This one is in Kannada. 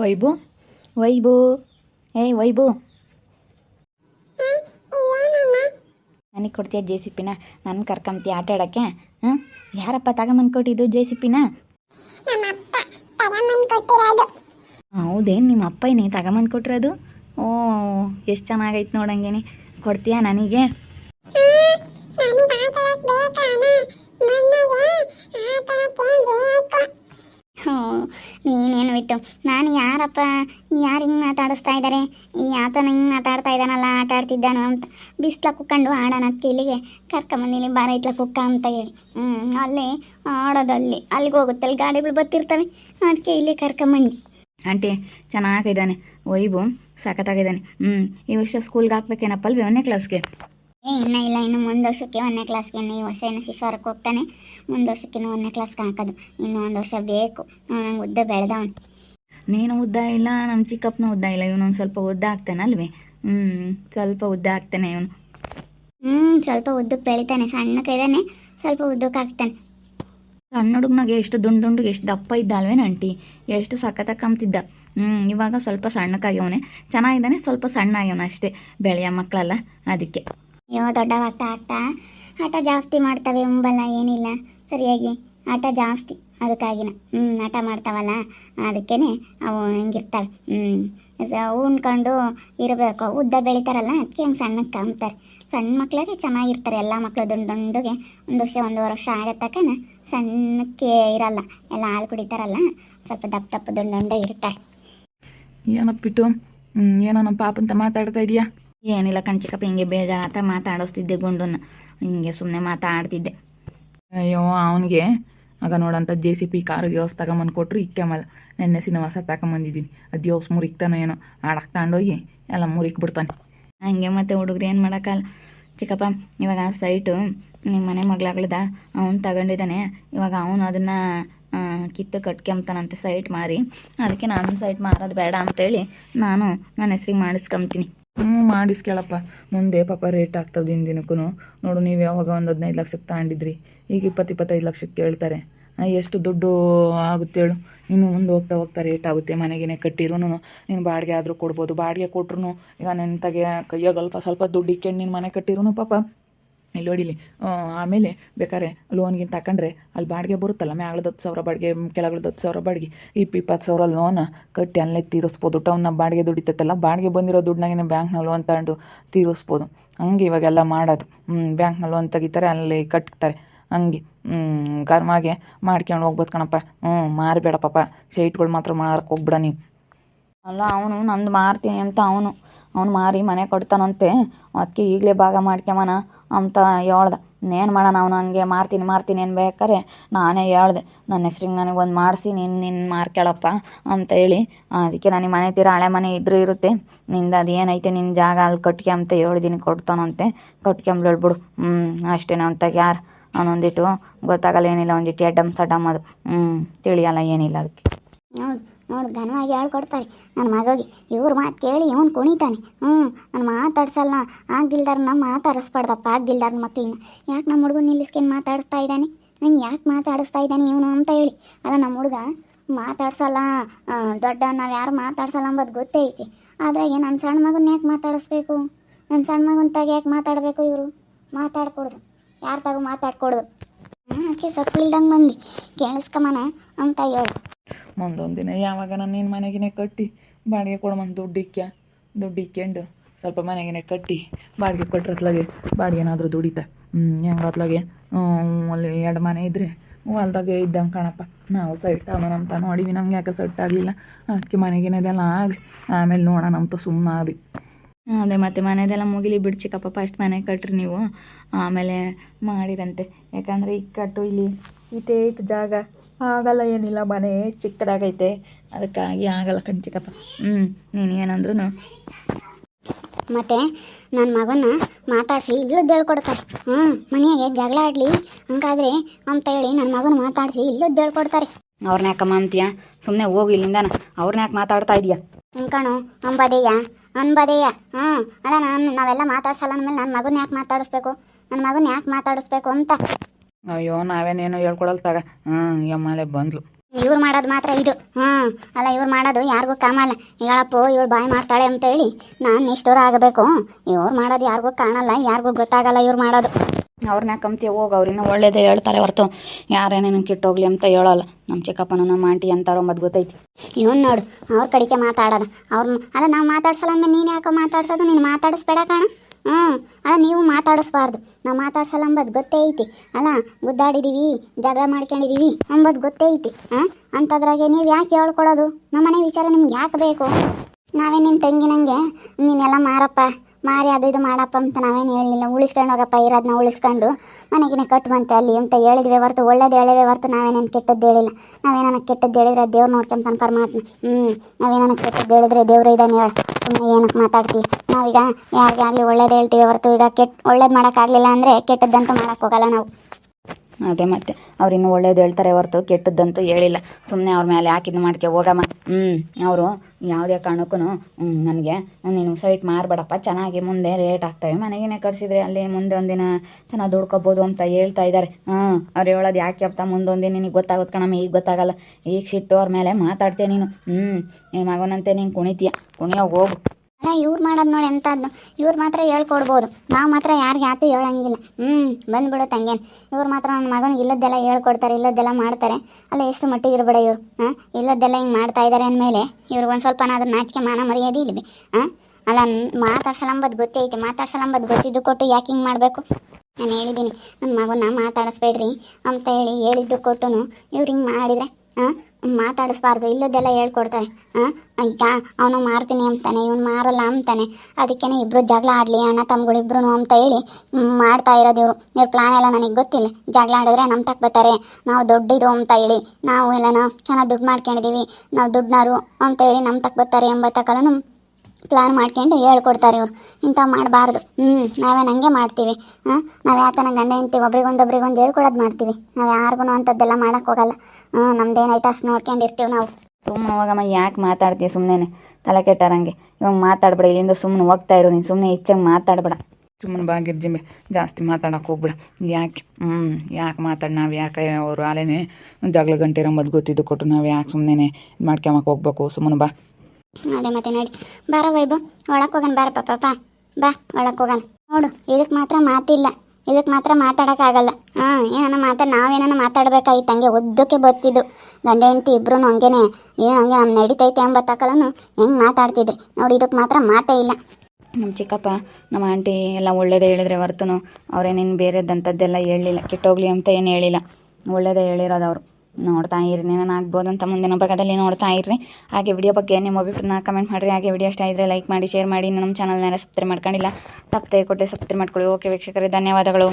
ವೈಬು ವೈಬು ಏಯ್ ವೈಬು ನನಗೆ ಕೊಡ್ತೀಯ ಜೆ ಸಿ ಪಿನ ನನ್ನ ಕರ್ಕೊಂತೀಯ ಆಟ ಆಡೋಕ್ಕೆ? ಹಾಂ? ಯಾರಪ್ಪ ತಗೊಂಬಂದು ಕೊಟ್ಟಿದ್ದು ಜೆ ಸಿ ಪಿನ ಹೌದೇನು ನಿಮ್ಮ ಅಪ್ಪ ಏನೇ ತಗೊಂಬಂದು ಕೊಟ್ಟಿರೋದು ಓ, ಎಷ್ಟು ಚೆನ್ನಾಗೈತೆ ನೋಡಂಗೇನೆ. ಕೊಡ್ತೀಯಾ ನನಗೆ? ಬಿಟ್ಟು. ನಾನು ಯಾರಪ್ಪ, ಯಾರು ಹಿಂಗೆ ಮಾತಾಡಿಸ್ತಾ ಇದ್ದಾರೆ ಆತನ ಹಿಂಗೆ ಮಾತಾಡ್ತಾ ಇದ್ದಾನಲ್ಲ ಆಟ ಆಡ್ತಿದ್ದಾನು ಅಂತ. ಬಿಸ್ಲ ಕುಕ್ಕೊಂಡು ಆಡೋಣ ಕೇಳಿಗೆ. ಕರ್ಕೊಂಬಂದಿಲ್ಲಿ ಬಾರ ಇಟ್ಲ ಕುಕ್ಕ ಅಂತ ಹೇಳಿ. ಹ್ಞೂ ಅಲ್ಲಿ ಆಡೋದಲ್ಲಿ. ಅಲ್ಲಿಗೆ ಹೋಗುತ್ತೆ. ಅಲ್ಲಿ ಗಾಡಿಗಳು ಬರ್ತಿರ್ತವೆ. ಅದಕ್ಕೆ ಇಲ್ಲಿ ಕರ್ಕೊಂಬಂದು ಆಂಟಿ, ಚೆನ್ನಾಗಿದ್ದಾನೆ. ವೈಬು ಸಖತ್ತಾಗಿದ್ದಾನೆ. ಹ್ಞೂ ಈ ವರ್ಷ ಸ್ಕೂಲ್ಗೆ ಹಾಕ್ಬೇಕೇನಪ್ಪ? ಅಲ್ವೇ ಒಂದನೇ ಕ್ಲಾಸ್ಗೆ ಏ ಇನ್ನೂ ಇಲ್ಲ ಇನ್ನು ಮುಂದೆ ವರ್ಷಕ್ಕೆ ಒಂದನೇ ಕ್ಲಾಸ್ಗೆ ಇನ್ನು ಈ ವರ್ಷ ಇನ್ನು ಶಿಶುವಾರಕ್ಕೆ ಹೋಗ್ತಾನೆ. ಮುಂದೆ ವರ್ಷಕ್ಕೆ ಇನ್ನು ಒಂದನೇ ಕ್ಲಾಸ್ಗೆ ಹಾಕೋದು. ಇನ್ನು ಒಂದು ವರ್ಷ ಬೇಕು. ನಂಗೆ ಉದ್ದ ಬೆಳೆದವನು. ನೀನು ಉದ್ದ ಇಲ್ಲ ನಮ್ಮ ಚಿಕ್ಕಪ್ಪನ ಉದ್ದ ಇಲ್ಲ ಇವನು ಒಂದು ಸ್ವಲ್ಪ ಉದ್ದ ಆಗ್ತಾನಲ್ವೇ? ಹ್ಞೂ ಸ್ವಲ್ಪ ಉದ್ದ ಆಗ್ತಾನೆ ಇವನು. ಹ್ಞೂ ಸ್ವಲ್ಪ ಉದ್ದಕ್ಕೆ ಬೆಳಿತಾನೆ ಸಣ್ಣ ಇದ್ದಾನೆ ಸ್ವಲ್ಪ ಉದ್ದಕ್ಕೆ ಆಗ್ತಾನೆ ಸಣ್ಣ ಹುಡುಗನಾಗೆ ಎಷ್ಟು ದುಂಡು ದುಂಡುಗೆ ಎಷ್ಟು ದಪ್ಪ ಇದ್ದ ಅಲ್ವೇನ ಆಂಟಿ ಎಷ್ಟು ಸಖತ್ತಾಗಿ ಕಾಮ್ತಿದ್ದ ಹ್ಞೂ ಇವಾಗ ಸ್ವಲ್ಪ ಸಣ್ಣಕ್ಕಾಗ್ಯವನೆ. ಚೆನ್ನಾಗಿದ್ದಾನೆ ಸ್ವಲ್ಪ ಸಣ್ಣ ಆಗ್ಯವನ ಅಷ್ಟೇ ಬೆಳೆಯ ಮಕ್ಕಳಲ್ಲ ಅದಕ್ಕೆ. ಅಯ್ಯೋ, ದೊಡ್ಡವಾಗ್ತಾ ಆಗ್ತಾ? ಆಟ ಜಾಸ್ತಿ ಮಾಡ್ತವೆ ಉಂಬಲ್ಲ ಏನಿಲ್ಲ. ಸರಿಯಾಗಿ, ಆಟ ಜಾಸ್ತಿ. ಅದಕ್ಕಾಗಿನ. ಹ್ಞೂ ಆಟ ಮಾಡ್ತಾವಲ್ಲ ಅದಕ್ಕೇ ಅವು ಹಿಂಗಿರ್ತವೆ. ಹ್ಞೂ ಉಣ್ಕೊಂಡು ಇರಬೇಕು. ಉದ್ದ ಬೆಳಿತಾರಲ್ಲ, ಅದಕ್ಕೆ ಹಂಗೆ ಸಣ್ಣಕ್ಕೆ ಕಾಮ್ತಾರೆ ಸಣ್ಣ ಮಕ್ಳಿಗೆ ಚೆನ್ನಾಗಿರ್ತಾರೆ. ಎಲ್ಲ ಮಕ್ಕಳು ದೊಡ್ಡ ದೊಡ್ಡಗೆ ಒಂದು ವರ್ಷ, ಒಂದೂವರೆ ವರ್ಷ ಆಗೋ ತನಕ ಸಣ್ಣಕ್ಕೆ ಇರಲ್ಲ. ಎಲ್ಲ ಹಾಲು ಕುಡಿತಾರಲ್ಲ, ಸ್ವಲ್ಪ ದಪ್ಪ ದಪ್ಪ ದೊಡ್ಡ ದೊಡ್ಡ ಇರ್ತಾರೆ. ಏನಪ್ಪಿಟ್ಟು ಏನೋ ನಮ್ಮ ಪಾಪಂತ ಮಾತಾಡ್ತಾ ಇದೀಯಾ? ಏನಿಲ್ಲ ಕಣ್ಚಿಕಪ್ಪ ಹಿಂಗೆ ಅಂತ ಮಾತಾಡಿಸ್ತಿದ್ದೆ ಗುಂಡನ್ನ. ಹಿಂಗೆ ಸುಮ್ಮನೆ ಮಾತಾಡ್ತಿದ್ದೆ. ಅಯ್ಯೋ ಅವನಿಗೆ ಆಗ ನೋಡಂತ ಜೆ ಸಿ ಪಿ ಕಾರ್ ಯೋಸ್ ತಗೊಂಬಂದು ಕೊಟ್ರು ಇಕ್ಕಮಲ್ಲ ನೆನ್ನೆ ಸಿನಿಮಾಸ ತಗೊಂಬಂದಿದ್ದೀನಿ. ಅದು ಯೋಸ್ ಮುರಿಕ್ತಾನೋ ಏನೋ ಆಡಕ್ಕೆ ತಗೊಂಡೋಗಿ ಎಲ್ಲ ಮುರಿಕ್ ಬಿಡ್ತಾನೆ. ಹಂಗೆ ಮತ್ತೆ ಹುಡುಗ್ರು ಏನು ಮಾಡೋಕ್ಕಲ್ಲ ಚಿಕ್ಕಪ್ಪ ಇವಾಗ ಸೈಟು ನಿಮ್ಮ ಮನೆ ಮಗಳಾಗ್ಲದ ಅವನು ತಗೊಂಡಿದ್ದಾನೆ ಇವಾಗ ಅವನು ಅದನ್ನು ಕಿತ್ತು ಕಟ್ಕೊಂಬ್ತಾನಂತೆ ಸೈಟ್ ಮಾರಿ. ಅದಕ್ಕೆ ನಾನು ಸೈಟ್ ಮಾರೋದು ಬೇಡ ಅಂತೇಳಿ ನಾನು ನನ್ನ ಹೆಸ್ರಿಗೆ ಮಾಡಿಸ್ಕೊಂತೀನಿ ಹ್ಞೂ ಮಾಡಿಸ್ಕೇಳಪ್ಪ ಮುಂದೆ ಪಾಪ ರೇಟ್ ಆಗ್ತದೆ ದಿನ ದಿನಕ್ಕೂ ನೋಡು, ನೀವು ಯಾವಾಗ ಒಂದು ಹದಿನೈದು ಲಕ್ಷಕ್ಕೆ ತಗೊಂಡಿದ್ರಿ. ಈಗ ಇಪ್ಪತ್ತು ಇಪ್ಪತ್ತೈದು ಲಕ್ಷಕ್ಕೆ ಕೇಳ್ತಾರೆ ಎಷ್ಟು ದುಡ್ಡು ಆಗುತ್ತೆ ಹೇಳು. ಇನ್ನು ಮುಂದೆ ಹೋಗ್ತಾ ಹೋಗ್ತಾ ರೇಟ್ ಆಗುತ್ತೆ, ಮನೆಗೇನೆ ಕಟ್ಟಿರೂ ನೀನು ಬಾಡಿಗೆ ಆದರೂ ಕೊಡ್ಬೋದು. ಬಾಡಿಗೆ ಕೊಟ್ರು ಈಗ ನನ್ನ ತಗೆ ಕೈಯಾಗ ಅಲ್ಪ ಸ್ವಲ್ಪ ದುಡ್ಡು ಇಕ್ಕೊಂಡು ನೀನು ಮನೆ ಕಟ್ಟಿರೂ ಪಾಪ. ಇಲ್ಲಿ ಹೊಡಿಲಿ. ಆಮೇಲೆ ಬೇಕಾದ್ರೆ ಲೋನ್ಗಿಂತ ತಕೊಂಡ್ರೆ ಅಲ್ಲಿ ಬಾಡಿಗೆ ಬರುತ್ತಲ್ಲ ಮ್ಯಾಗ್ಳದ ಹತ್ತು ಸಾವಿರ ಬಾಡಿಗೆ ಕೆಳಗಡೆ ಹತ್ತು ಸಾವಿರ ಬಾಡಿಗೆ. ಇಪ್ಪ ಇಪ್ಪತ್ತು ಸಾವಿರ ಲೋನ್ ಕಟ್ಟಿ ಅಲ್ಲೇ ತೀರಿಸ್ಬೋದು. ಟೌನ್ನ ಬಾಡಿಗೆ ದುಡಿತೈತಲ್ಲ ಬಾಡಿಗೆ ಬಂದಿರೋ ದುಡ್ಡನ್ನಾಗೇನೆ ಬ್ಯಾಂಕ್ನ ಲೋನ್ ತಗೊಂಡು ತೀರಿಸ್ಬೋದು. ಹಂಗೆ ಇವಾಗೆಲ್ಲ ಮಾಡೋದು. ಬ್ಯಾಂಕ್ನ ಲೋನ್ ತೆಗಿತಾರೆ, ಅಲ್ಲಿ ಕಟ್ತಾರೆ. ಹಂಗೆ. ಕರ್ಮಾಗೆ ಮಾಡ್ಕೊಂಡು ಹೋಗ್ಬೋದು ಕಣಪ್ಪ. ಹ್ಞೂ ಮಾರಬೇಡ ಪಾಪ ಶೈಟ್ಗಳು ಮಾತ್ರ ಮಾರಕ್ಕೆ ಹೋಗ್ಬಿಡ ನೀವು. ಅಲ್ಲ, ಅವನು ನಂದು ಮಾರ್ತೀನಿ ಅಂತ ಅವನು. ಅವ್ನು ಮಾರಿ ಮನೆ ಕೊಡ್ತಾನಂತೆ. ಅದಕ್ಕೆ ಈಗಲೇ ಭಾಗ ಮಾಡ್ಕೊಂಬನ ಅಂತ ಹೇಳ್ದೆ. ಇನ್ನೇನು ಮಾಡೋಣ ಅವನು? ಹಂಗೆ ಮಾರ್ತೀನಿ ಮಾರ್ತೀನಿ ಬೇಕಾರೆ ನಾನೇ ಹೇಳ್ದೆ. ನನ್ನ ಹೆಸ್ರಿಗೆ ನನಗೆ ಒಂದು ಮಾಡಿಸಿ, ನೀನು ನಿನ್ನ ಮಾರ್ಕೊಳಪ್ಪ ಅಂತ ಹೇಳಿ. ಅದಕ್ಕೆ ನನಗೆ ಮನೆ ತೀರ ಹಳೆ ಮನೆ ಇದ್ರೂ ಇರುತ್ತೆ. ನಿಂದು ಅದು ಏನೈತೆ ನಿನ್ನ ಜಾಗ ಅಲ್ಲಿ ಕಟ್ಕೊಂತ ಹೇಳಿದ್ದೀನಿ ಕೊಡ್ತಾನಂತೆ. ಕಟ್ಕೊಂಬಿಡ್ಬಿಡು ಹ್ಞೂ ಅಷ್ಟೇ ಅಂತ ಯಾರು? ಅವನೊಂದಿಟ್ಟು ಗೊತ್ತಾಗಲ್ಲ, ಏನಿಲ್ಲ ಒಂದಿಟ್ಟು ಎಡ್ಡಮ್ ಸಡಮ್ ಅದು. ಹ್ಞೂ ತಿಳಿಯಲ್ಲ, ಏನಿಲ್ಲ ಅದಕ್ಕೆ. ನೋಡು, ಘನವಾಗಿ ಹೇಳ್ಕೊಡ್ತಾರೆ. ನನ್ನ ಮಗಗೆ ಇವ್ರ ಮಾತು ಕೇಳಿ ಇವನು ಕುಣಿತಾನೆ. ಹ್ಞೂ ನಾನು ಮಾತಾಡ್ಸಲ್ಲ. ಆಗ್ದಿಲ್ದಾರನ್ನ ಮಾತಾಡಿಸ್ಬಾರ್ದಪ್ಪ, ಆಗ್ದಿಲ್ದಾರ ಮಕ್ಕಳನ್ನ ಯಾಕೆ ನಮ್ಮ ಹುಡುಗ ನಿಲ್ಲಿಸ್ಕೊಂಡು ಮಾತಾಡಿಸ್ತಾ ಇದ್ದಾನೆ? ನಂಗೆ ಯಾಕೆ ಮಾತಾಡಿಸ್ತಾ ಇದ್ದಾನೆ ಇವನು ಅಂತ ಹೇಳಿ. ಅಲ್ಲ ನಮ್ಮ ಹುಡುಗ ಮಾತಾಡ್ಸಲ್ಲ. ದೊಡ್ಡ ನಾವು ಯಾರು ಮಾತಾಡ್ಸಲ್ಲ ಅಂಬೋದು ಗೊತ್ತೇ ಐತಿ. ಅದ್ರಾಗೆ ನನ್ನ ಸಣ್ಣ ಮಗನ ಯಾಕೆ ಮಾತಾಡಿಸ್ಬೇಕು? ನನ್ನ ಸಣ್ಣ ಮಗನ ತಾಗ ಯಾಕೆ ಮಾತಾಡಬೇಕು ಇವರು? ಮಾತಾಡ್ಕೊಡ್ದು. ಯಾರ ತಾಗ ಮಾತಾಡ್ಕೊಡ್ದು. ಅದಕ್ಕೆ ಸಪ್ಪಳಿಲ್ದಂಗೆ ಬಂದು ಕೇಳಿಸ್ಕಮನ ಅಂತ ಹೇಳು. ಮುಂದೊಂದು ದಿನ ಯಾವಾಗ ನಾನು ನಿನ್ನ ಮನೆಗೇ ಕಟ್ಟಿ, ಬಾಡಿಗೆ ಕೊಡಮಂದು ದುಡ್ಡು ಇಕ್ಕ್ಯ ದುಡ್ಡು ಇಕ್ಕೊಂಡು ಸ್ವಲ್ಪ ಮನೆಗೇ ಕಟ್ಟಿ, ಬಾಡಿಗೆ ಕೊಟ್ರತ್ಲಾಗೆ ಬಾಡಿಗೆ ಏನಾದರೂ ದುಡಿತ. ಹ್ಞೂ ಹೆಂಗೆ ಅತ್ಲಾಗೆ? ಅಲ್ಲಿ ಎರಡು ಮನೆ ಇದ್ದರೆ ಹೊಲ್ದಾಗೆ ಇದ್ದಂಗೆ ಕಾಣಪ್ಪ. ನಾವು ಸೈಟ್ ಅವನು ಅಂತ ನೋಡಿವಿ, ನಮ್ಗೆ ಯಾಕೆ ಸೆಟ್ ಆಗಲಿಲ್ಲ. ಅದಕ್ಕೆ ಮನೆಗೇನೆದೆಲ್ಲ ಆಗಿ, ಆಮೇಲೆ ನೋಡೋಣ ಅಂತ ಸುಮ್ಮನೆ ಆದಿ ಅದೇ ಮತ್ತೆ ಮನೆದೆಲ್ಲ ಮುಗಿಲಿ ಬಿಡು ಚಿಕ್ಕಪ್ಪ, ಫಸ್ಟ್ ಮನೆ ಕಟ್ರಿ ನೀವು. ಆಮೇಲೆ ಮಾಡಿರಂತೆ. ಯಾಕಂದರೆ ಈಗ ಕಟ್ಟು ಇಲ್ಲಿ ಇತೇ ಇತ್ತು ಜಾಗ. ಆಗಲ್ಲ ಏನಿಲ್ಲ ಮನೆ ಚಿಕ್ಕದಾಗೈತೆ. ಅದಕ್ಕಾಗಿ ಆಗಲ್ಲ ಕಣ್ ಚಿಕ್ಕಪ್ಪ. ಹ್ಞೂ ನೀನು ಏನಂದ್ರೂ ಮತ್ತೆ ನನ್ನ ಮಗನ ಮಾತಾಡಿಸಿ ಇಲ್ಲದ್ದು ಹೇಳ್ಕೊಡ್ತಾರೆ ಹ್ಞೂ ಮನೆಯಾಗೆ ಜಗಳ ಆಡಲಿ. ಹಂಗಾದ್ರೆ ಅಂತ ಹೇಳಿ ನನ್ನ ಮಗನ ಮಾತಾಡಿಸಿ ಇಲ್ಲದ್ದು ಹೇಳ್ಕೊಡ್ತಾರೆ ಅವ್ರನ್ನ ಯಾಕಮ್ಮ ಅಂತೀಯ? ಸುಮ್ಮನೆ ಹೋಗು ಇಲ್ಲಿಂದಾನ. ಅವ್ರನ್ನ ಯಾಕೆ ಮಾತಾಡ್ತಾ ಇದೀಯ? ಅನ್ಕಣು ಅಂಬದೇಯ ಅನ್ಬದೇಯ ಹ್ಞೂ ಅಲ್ಲ ನಾನು ನಾವೆಲ್ಲ ಮಾತಾಡ್ಸಲ್ಲ ಅಂದಮೇಲೆ ನನ್ನ ಮಗನ ಯಾಕೆ ಮಾತಾಡಿಸ್ಬೇಕು? ನನ್ನ ಮಗನ ಯಾಕೆ ಮಾತಾಡಿಸ್ಬೇಕು ಅಂತ. ಅಯ್ಯೋ ನಾವೇನೇನು ಹೇಳ್ಕೊಡಲ್ ತಗ. ಹ್ಞೂ ಎಮ್ಮಲೆ ಬಂದ್ಲು. ಇವ್ರು ಮಾಡೋದು ಮಾತ್ರ ಇದು. ಹ್ಞೂ ಅಲ್ಲ ಇವ್ರು ಮಾಡೋದು ಯಾರಿಗೂ ಕಾಮಲ್ಲ ಹೇಳಪ್ಪ ಇವಳು ಬಾಯ್ ಮಾಡ್ತಾಳೆ ಅಂತ ಹೇಳಿ ನಾನು ನಿಷ್ಠೂರ ಆಗಬೇಕು? ಇವ್ರು ಮಾಡೋದು ಯಾರಿಗೂ ಕಾಣಲ್ಲ ಯಾರಿಗೂ ಗೊತ್ತಾಗಲ್ಲ ಇವ್ರು ಮಾಡೋದು. ಅವ್ರನ್ನ ಕಮ್ತಿ ಹೋಗಿ ಅವ್ರಿನ್ನ ಒಳ್ಳೇದೇ ಹೇಳ್ತಾರೆ ಹೊರತು. ಯಾರೇನೇನು ಕಿಟ್ಟೋಗ್ಲಿ ಅಂತ ಹೇಳಲ್ಲ. ನಮ್ಮ ಚಿಕ್ಕಪ್ಪನ ನಮ್ಮ ಆಂಟಿ ಅಂತಾರೋ ಮದ್ದು ಗೊತ್ತೈತಿ. ಇವನ್ ನೋಡು ಅವ್ರ ಕಡೆಗೆ ಮಾತಾಡೋದು. ಅವ್ರ ಅಲ್ಲ ನಾವು ಮಾತಾಡ್ಸಲ್ಲ ಅಂದ್ರೆ ನೀನು ಯಾಕೋ ಮಾತಾಡ್ಸೋದು? ನೀನು ಮಾತಾಡಿಸ್ಬೇಡ ಕಾಣ. ಹ್ಞೂ ನೀವು ಮಾತಾಡಿಸ್ಬಾರ್ದು. ನಾವು ಮಾತಾಡ್ಸಲ್ಲ ಅಂಬದು ಗೊತ್ತೇ ಐತಿ. ಅಲ್ಲ, ಗುದ್ದಾಡಿದೀವಿ, ಜಗಳ ಮಾಡ್ಕೊಂಡಿದೀವಿ ಅಂಬದು ಗೊತ್ತೇ ಐತಿ. ಹಾಂ ಅಂಥದ್ರಾಗೆ ನೀವು ಯಾಕೆ ಹೇಳ್ಕೊಡೋದು ನಮ್ಮನೆ ವಿಚಾರ ನಿಮ್ಗೆ ಯಾಕೆ ಬೇಕು? ನಾವೇ ನಿಮ್ಮ ತಂಗಿನಂಗೆ, ನೀನೆಲ್ಲ ಮಾರಪ್ಪ ಮಾರಿ ಅದು ಇದು ಮಾಡಪ್ಪ ಅಂತ ನಾವೇನು ಹೇಳಲಿಲ್ಲ. ಉಳಿಸ್ಕೊಂಡು ಹೋಗಪ್ಪ ಇರೋದನ್ನ ಉಳಿಸ್ಕೊಂಡು ಮನೆಗಿನ ಕಟ್ಟು ಬಂತೆ ಅಲ್ಲಿ ಅಂತ ಹೇಳಿದ್ವಿ ಹೊರ್ತು, ಒಳ್ಳೇದು ಹೇಳಿವೆ ಹೊರ್ತು ನಾವೇನೇನು ಕೆಟ್ಟದ್ದು ಹೇಳಿಲ್ಲ. ನಾವೇನ ಕೆಟ್ಟದ್ದು ಹೇಳಿದ್ರೆ ದೇವ್ರು ನೋಡ್ಕೊಂತಾನೆ ಪರಮಾತ್ಮ ಹ್ಞೂ ನಾವೇನನ ಕೆಟ್ಟದ್ದು ಹೇಳಿದ್ರೆ ದೇವ್ರು ಇದ್ದಾನೆ ಹೇಳು. ಸುಮ್ಮನೆ ಏನಕ್ಕೆ ಮಾತಾಡ್ತೀವಿ ನಾವೀಗ ಯಾರಿಗಾಗಲಿ ಒಳ್ಳೇದು ಹೇಳ್ತೀವಿ ಹೊರ್ತು, ಈಗ ಕೆಟ್ಟ ಒಳ್ಳೇದು ಮಾಡೋಕ್ಕಾಗಲಿಲ್ಲ ಅಂದರೆ ಕೆಟ್ಟದ್ದಂತೂ ಮಾಡೋಕ್ಕೆ ಹೋಗಲ್ಲ ನಾವು. ಅದೇ ಮತ್ತೆ. ಅವ್ರಿನ್ನೂ ಒಳ್ಳೇದು ಹೇಳ್ತಾರೆ ಹೊರತು, ಕೆಟ್ಟದ್ದಂತೂ ಹೇಳಿಲ್ಲ. ಸುಮ್ಮನೆ ಅವ್ರ ಮೇಲೆ ಯಾಕಿದ್ ಮಾಡ್ಕೆ ಹೋಗಮ್ಮ. ಹ್ಞೂ ಅವರು ಯಾವುದೇ ಕಾರಣಕ್ಕೂ ನನಗೆ ನೀನು ಸೈಟ್ ಮಾರಬೇಡಪ್ಪ. ಚೆನ್ನಾಗಿ ಮುಂದೆ ರೇಟ್ ಆಗ್ತವೆ ಮನೆಗೇನೆ ಕಟ್ಸಿದ್ರೆ ಅಲ್ಲಿ ಮುಂದೆ ಒಂದಿನ ಚೆನ್ನಾಗಿ ದುಡ್ಕೋಬೋದು ಅಂತ ಹೇಳ್ತಾ ಇದ್ದಾರೆ ಹ್ಞೂ ಅವ್ರು ಹೇಳೋದು ಯಾಕೆ ಅಪ್ಪ? ಮುಂದೊಂದಿನ ನಿನಗೆ ಗೊತ್ತಾಗುತ್ತೆ ಕಣಮ್ಮ, ಈಗ ಗೊತ್ತಾಗಲ್ಲ. ಈಗ ಸಿಟ್ಟು ಅವ್ರ ಮೇಲೆ ಮಾತಾಡ್ತೀಯ ನೀನು? ಹ್ಞೂ ನಿನ್ನ ಮಗನಂತೆ ನೀನು ಕುಣಿತೀಯ? ಕುಣಿಯೋಗಿ ಹೋಗು. ಅಲ್ಲ ಇವ್ರು ಮಾಡೋದು ನೋಡಿ ಎಂಥದ್ದು ಇವ್ರು ಮಾತ್ರ ಹೇಳ್ಕೊಡ್ಬೋದು. ನಾವು ಮಾತ್ರ ಯಾರಿಗೆ ಯಾತು ಹೇಳಂಗಿಲ್ಲ. ಹ್ಞೂ ಬಂದ್ಬಿಡು ತಂಗೇನು ಇವ್ರು ಮಾತ್ರ ನನ್ನ ಮಗನಿಗೆ ಇಲ್ಲದ್ದೆಲ್ಲ ಹೇಳ್ಕೊಡ್ತಾರೆ, ಇಲ್ಲದ್ದೆಲ್ಲ ಮಾಡ್ತಾರೆ. ಅಲ್ಲ, ಎಷ್ಟು ಮಟ್ಟಿಗೆ ಇರಬೇಡ ಇವ್ರು, ಹಾಂ? ಇಲ್ಲದ್ದೆಲ್ಲ ಹಿಂಗೆ ಮಾಡ್ತಾ ಇದ್ದಾರೆ ಅಂದಮೇಲೆ ಇವ್ರಿಗೆ ಒಂದು ಸ್ವಲ್ಪನಾದ್ರೂ ನಾಚಿಕೆ, ಮಾನ, ಮರ್ಯಾದೆ ಇಲ್ವಿ, ಹಾಂ? ಅಲ್ಲ ಮಾತಾಡ್ಸಲಂಬದು ಗೊತ್ತೇ ಐತೆ. ಮಾತಾಡ್ಸಲಂಬದು ಗೊತ್ತಿದ್ದು ಕೊಟ್ಟು ಯಾಕೆ ಹಿಂಗೆ ಮಾಡಬೇಕು? ನಾನು ಹೇಳಿದ್ದೀನಿ ನನ್ನ ಮಗನ ಮಾತಾಡಿಸ್ಬೇಡ್ರಿ ಅಂತ ಹೇಳಿ ಹೇಳಿದ್ದು ಕೊಟ್ಟು ಇವ್ರು ಹಿಂಗೆ ಮಾಡಿದರೆ ಮಾತಾಡಿಸ್ಬಾರ್ದು, ಇಲ್ಲದೆಲ್ಲ ಹೇಳ್ಕೊಡ್ತಾರೆ. ಈಗ ಅವನು ಮಾರ್ತೀನಿ ಅಂತಾನೆ, ಇವನು ಮಾರಲ್ಲ ಅಂತಾನೆ. ಅದಕ್ಕೇ ಇಬ್ಬರು ಜಗಳ ಆಡಲಿ, ಅಣ್ಣ ತಮ್ಮಗಳಿಬ್ರು ಅಂತ ಹೇಳಿ ಮಾಡ್ತಾ ಇರೋದು ಇವರು. ಇವ್ರ ಪ್ಲಾನ್ ಎಲ್ಲ ನನಗೆ ಗೊತ್ತಿಲ್ಲ. ಜಗಳ ಆಡಿದ್ರೆ ನಮ್ಮ ತಕ್ಕ ಬರ್ತಾರೆ. ನಾವು ದೊಡ್ಡಿದು ಅಂತ ಹೇಳಿ, ನಾವು ಎಲ್ಲ ಚೆನ್ನಾಗಿ ದುಡ್ಡು ಮಾಡ್ಕೊಂಡಿದ್ದೀವಿ ನಾವು ದುಡ್ಡನಾರು ಅಂತ ಹೇಳಿ ನಮ್ಮ ತಕ್ಕ ಬರ್ತಾರೆ ಎಂಬ ಪ್ಲಾನ್ ಮಾಡ್ಕೊಂಡು ಹೇಳ್ಕೊಡ್ತಾರೆ ಇವರು. ಇಂಥವು ಮಾಡಬಾರ್ದು. ಹ್ಞೂ ನಾವೇ ಹಂಗೆ ಮಾಡ್ತೀವಿ. ಹಾಂ? ನಾವು ಯಾಕನ ಗಂಡ ಹೆಂಡ್ತಿ ಒಬ್ರಿಗೊಂದು ಒಬ್ರಿಗೊಂದು ಹೇಳ್ಕೊಡೋದು ಮಾಡ್ತೀವಿ. ನಾವು ಯಾರಿಗೂ ಅಂಥದ್ದೆಲ್ಲ ಮಾಡೋಕ್ಕೆ ಹೋಗಲ್ಲ ಹ್ಞೂ ನಮ್ದೇನಾಯ್ತು ಅಷ್ಟು ನೋಡ್ಕೊಂಡಿರ್ತೀವಿ ನಾವು. ಸುಮ್ಮನೆ ಹೋಗಮ್ಮ ಯಾಕೆ ಮಾತಾಡ್ತೀವಿ ಸುಮ್ಮನೆ ತಲೆ ಕೆಟ್ಟಾರಂಗೆ. ಇವಾಗ ಮಾತಾಡ್ಬೇಡ ಇಲ್ಲಿಂದ ಸುಮ್ಮನೆ ಹೋಗ್ತಾ ಇರು ನೀನು ಸುಮ್ಮನೆ ಹೆಚ್ಚಾಗಿ ಮಾತಾಡ್ಬೇಡ. ಸುಮ್ಮನೆ ಬಾಗಿರ್ಜಿಂಬೆ ಜಾಸ್ತಿ ಮಾತಾಡೋಕೆ ಹೋಗ್ಬಿಡ. ಯಾಕೆ? ಹ್ಞೂ ಯಾಕೆ ಮಾತಾಡಿ ನಾವು ಯಾಕೆ ಅವರು ಆಲೇನೆ ಜಗಳ ಗಂಟೆ ಇರೋ ಗೊತ್ತಿದ್ದು ಕೊಟ್ಟು ನಾವು ಯಾಕೆ ಸುಮ್ಮನೆ ಮಾಡ್ಕೊಂಬಕ್ಕೆ ಹೋಗ್ಬೇಕು? ಸುಮ್ಮನೆ ಬಾ. ಅದೇ ಮತ್ತೆ ನೋಡಿ. ಬಾರ ವೈಭವ್, ಒಳಕ್ ಹೋಗೋಣ ಬಾರ ಪಾಪ ಬಾ ಒಳಕ್ಕೆ ಹೋಗೋಣ ನೋಡು ಇದಕ್ಕೆ ಮಾತ್ರ ಮಾತಿಲ್ಲ. ಇದಕ್ಕೆ ಮಾತ್ರ ಮಾತಾಡೋಕ್ಕಾಗಲ್ಲ ಹಾಂ, ಏನಾನ ಮಾತಾಡಿ ನಾವೇನಾನ ಮಾತಾಡ್ಬೇಕಾಗಿತ್ತು. ಹಂಗೆ ಉದ್ದಕ್ಕೆ ಬತ್ತಿದ್ರು. ಗಂಡ, ಹೆಂಡತಿ ಇಬ್ರು ಹಂಗೇನೆ, ಏನು ಹಂಗೆ ನಮ್ ನಡೀತೈತೆ ಎಂಬ ಹೆಂಗ್ ಮಾತಾಡ್ತಿದ್ರಿ ನೋಡಿ ಇದಕ್ಕೆ ಮಾತ್ರ ಮಾತೇ ಇಲ್ಲ. ನಮ್ಮ ಚಿಕ್ಕಪ್ಪ, ನಮ್ಮ ಆಂಟಿ ಎಲ್ಲ ಒಳ್ಳೇದೇ ಹೇಳಿದ್ರೆ ಹೊರತು ಅವ್ರೇನೇನು ಬೇರೆದಂಥದ್ದೆಲ್ಲ ಹೇಳಿಲ್ಲ. ಕಿಟ್ಟೋಗ್ಲಿ ಅಂತ ಏನು ಹೇಳಿಲ್ಲ. ಒಳ್ಳೇದೇ ಹೇಳಿರೋದು ಅವರು. ನೋಡ್ತಾ ಇರಿ ಆಗ್ಬೋದು ಅಂತ ಮುಂದಿನ ಭಾಗದಲ್ಲಿ ನೋಡ್ತಾ ಇರ್ರಿ. ಹಾಗೆ ವಿಡಿಯೋ ಬಗ್ಗೆ ನಿಮ್ಮ ಅಭಿಪ್ರಾಯನ ಕಮೆಂಟ್ ಮಾಡಿರಿ. ಹಾಗೆ ವಿಡಿಯೋ ಇಷ್ಟ ಇದ್ದರೆ ಲೈಕ್ ಮಾಡಿ ಶೇರ್ ಮಾಡಿ. ನಮ್ಮ ಚಾನಲ್ನ ಸಬ್ಸ್ಕ್ರೈಬ್ ಮಾಡ್ಕೊಂಡಿಲ್ಲ, ತಪ್ಪದೆ ಕೊಟ್ಟು ಸಬ್ಸ್ಕ್ರೈಬ್ ಮಾಡ್ಕೊಳ್ಳಿ. ಓಕೆ ವೀಕ್ಷಕರೇ, ಧನ್ಯವಾದಗಳು.